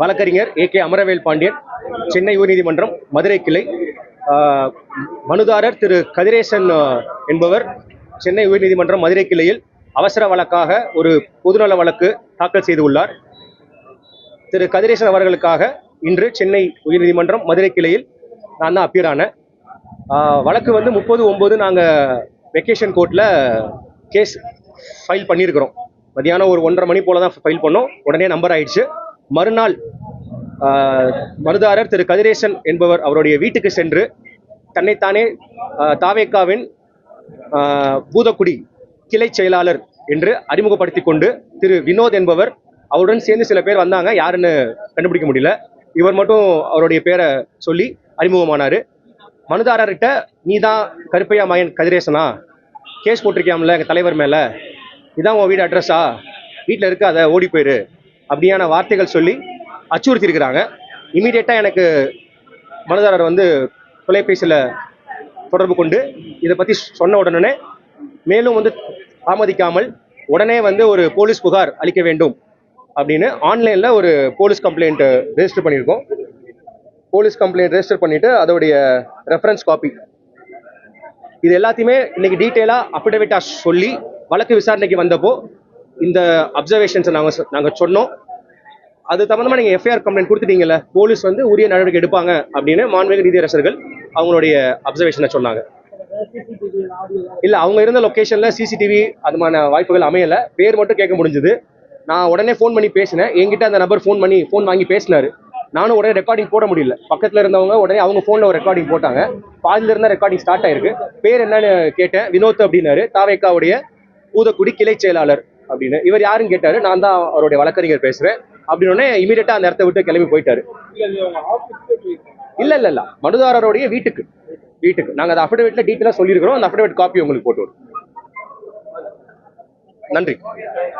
வழக்கறிஞர் A K Amaravel Pandian Chennai உயர்நீதிமன்றம் மதுரை கிளை. மனுதாரர் திரு கதிரேசன் என்பவர் சென்னை உயர்நீதிமன்றம் மதுரை கிளையில் அவசர வழக்காக ஒரு பொதுநல வழக்கு தாக்கல் செய்துள்ளார். திரு கதிரேசன் அவர்களுக்காக இன்று சென்னை உயர்நீதிமன்றம் மதுரை கிளையில் நான் தான் appear ஆனேன் வழக்கு வந்து முப்பது ஒம்பது நாங்கள் வெக்கேஷன் கோர்ட்டில் கேஸ் ஃபைல் பண்ணியிருக்கிறோம். மதியானம் ஒரு ஒன்றரை மணி போல தான் ஃபைல் பண்ணோம். உடனே நம்பர் ஆயிடுச்சு. மறுநாள் மருதாரர் மனுதாரர் திரு கதிரேசன் என்பவர் அவருடைய வீட்டுக்கு சென்று தன்னைத்தானே தாவேக்காவின் பூதக்குடி கிளை செயலாளர் என்று அறிமுகப்படுத்தி கொண்டு திரு வினோத் என்பவர் அவருடன் சேர்ந்து சில பேர் வந்தாங்க. யாருன்னு கண்டுபிடிக்க முடியல. இவர் மட்டும் அவருடைய பேரை சொல்லி அறிமுகமானாரு. மனுதாரர்கிட்ட நீ தான் கருப்பையா மயன் கதிரேசனா? கேஸ் போட்டிருக்கியாம்ல எங்கள் தலைவர் மேலே? இதான் உன் வீடு அட்ரஸா வீட்டில் இருக்க அதை ஓடி போயிரு. அப்படியான வார்த்தைகள் சொல்லி அச்சுறுத்தி இருக்கிறாங்க இமீடியட்டாக எனக்கு மனுதாரர் வந்து தொலைபேசியில் தொடர்பு கொண்டு இதை பற்றி சொன்ன உடனே மேலும் வந்து தாமதிக்காமல் உடனே வந்து ஒரு போலீஸ் புகார் அளிக்க வேண்டும் அப்படின்னு ஆன்லைனில் ஒரு போலீஸ் கம்ப்ளைண்ட் ரெஜிஸ்டர் பண்ணியிருக்கோம். போலீஸ் கம்ப்ளைண்ட் ரெஜிஸ்டர் பண்ணிவிட்டு அதோடைய ரெஃபரன்ஸ் காப்பி இது எல்லாத்தையுமே இன்னைக்கு டீட்டெயிலாக அஃபிடவிட்டா சொல்லி வழக்கு விசாரணைக்கு வந்தப்போ இந்த அப்சர்வேஷன்ஸை நாங்கள் நாங்கள் சொன்னோம். அது சம்மந்தமாக நீங்கள் எஃப்ஐஆர் கம்ப்ளைண்ட் கொடுத்துட்டீங்கல்ல போலீஸ் வந்து உரிய நடவடிக்கை எடுப்பாங்க அப்படின்னு மாண்புமிகு நீதியரசர்கள் அவங்களுடைய அப்சர்வேஷனை சொன்னாங்க. இல்லை அவங்க இருந்த லொக்கேஷனில் சிசிடிவி அதுமான வாய்ப்புகள் அமையலை. பேர் மட்டும் கேட்க முடிஞ்சுது. நான் உடனே ஃபோன் பண்ணி பேசினேன். என்கிட்ட அந்த நபர் ஃபோன் பண்ணி ஃபோன் வாங்கி பேசினார். நானும் உடனே ரெக்கார்டிங் போட முடியல. பக்கத்தில் இருந்தவங்க உடனே அவங்க ஃபோனில் ஒரு ரெக்கார்டிங் போட்டாங்க. பாதியில் இருந்த ரெக்கார்டிங் ஸ்டார்ட் ஆயிருக்கு. பேர் என்னன்னு கேட்டேன். வினோத் அப்படின்னாரு. தாவேக்காவுடைய ஊதக்குடி கிளை செயலாளர் அப்படின்னு. இவர் யாருன்னு கேட்டாரு? நான் தான் அவருடைய வழக்கறிஞர் பேசுறேன். அப்படின்னு இமீடியட்டா அந்த இடத்த விட்டு கிளம்பி போயிட்டாரு. இல்ல இல்ல இல்ல. மனுதாரருடைய வீட்டுக்கு. வீட்டுக்கு. நாங்க அந்த அஃபிடவிட்ல டீட்டெயிலா சொல்லியிருக்கிறோம். அந்த அஃபிடவிட் காப்பி உங்களுக்கு போட்டு நன்றி.